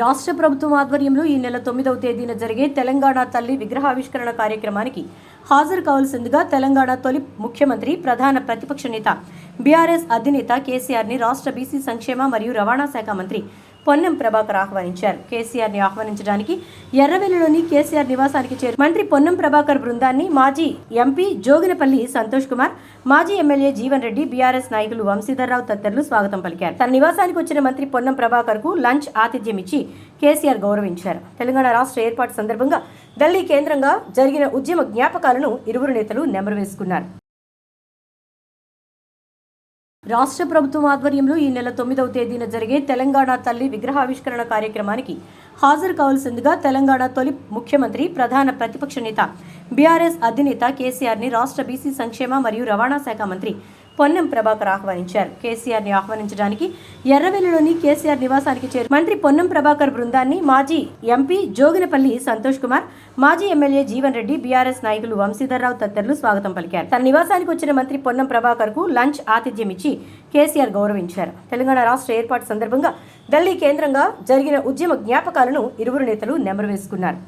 రాష్ట్ర ప్రభుత్వం ఆధ్వర్యంలో ఈ నెల తొమ్మిదవ తేదీన జరిగే తెలంగాణ తల్లి విగ్రహావిష్కరణ కార్యక్రమానికి హాజరు కావాల్సిందిగా తెలంగాణ తొలి ముఖ్యమంత్రి ప్రధాన ప్రతిపక్ష నేత బీఆర్ఎస్ అధినేత కేసీఆర్ని రాష్ట్ర బీసీ సంక్షేమ మరియు రవాణా శాఖ మంత్రి పొన్నం ప్రభాకర్ ఆహ్వానించారు. కేసీఆర్ని ఆహ్వానించడానికి ఎర్రవెల్లిలోని కేసీఆర్ నివాసానికి చేరు మంత్రి పొన్నం ప్రభాకర్ బృందాన్ని మాజీ ఎంపీ జోగినపల్లి సంతోష్ కుమార్ మాజీ ఎమ్మెల్యే జీవన్ రెడ్డి బీఆర్ఎస్ నాయకులు వంశీధర్రావు తదితరులు స్వాగతం పలికారు. తన నివాసానికి వచ్చిన మంత్రి పొన్నం ప్రభాకర్కు లంచ్ ఆతిథ్యం ఇచ్చి కేసీఆర్ గౌరవించారు. తెలంగాణ రాష్ట్ర ఏర్పాటు సందర్భంగా ఢిల్లీ కేంద్రంగా జరిగిన ఉద్యమ జ్ఞాపకాలను ఇరువురు నేతలు నెమరు వేసుకున్నారు. రాష్ట్ర ప్రభుత్వం ఆధ్వర్యంలో ఈ నెల తొమ్మిదవ తేదీన జరిగే తెలంగాణ తల్లి విగ్రహావిష్కరణ కార్యక్రమానికి హాజరు కావాల్సిందిగా తెలంగాణ తొలి ముఖ్యమంత్రి ప్రధాన ప్రతిపక్ష నేత బీఆర్ఎస్ అధినేత కేసీఆర్ని రాష్ట్ర బీసీ సంక్షేమ మరియు రవాణా శాఖ మంత్రి పొన్నం ప్రభాకర్ ఆహ్వానించారు. కేసీఆర్ని ఆహ్వానించడానికి ఎర్రవెల్లిలోని కేసీఆర్ నివాసానికి చేరు మంత్రి పొన్నం ప్రభాకర్ బృందాన్ని మాజీ ఎంపీ జోగినపల్లి సంతోష్ కుమార్ మాజీ ఎమ్మెల్యే జీవన్ రెడ్డి బీఆర్ఎస్ నాయకులు వంశీధర్రావు తదితరులు స్వాగతం పలికారు. తన నివాసానికి వచ్చిన మంత్రి పొన్నం ప్రభాకర్కు లంచ్ ఆతిథ్యం ఇచ్చి కేసీఆర్ గౌరవించారు. తెలంగాణ రాష్ట్ర ఏర్పాటు సందర్భంగా ఢిల్లీ కేంద్రంగా జరిగిన ఉద్యమ జ్ఞాపకాలను ఇరువురు నేతలు నెమరు వేసుకున్నారు.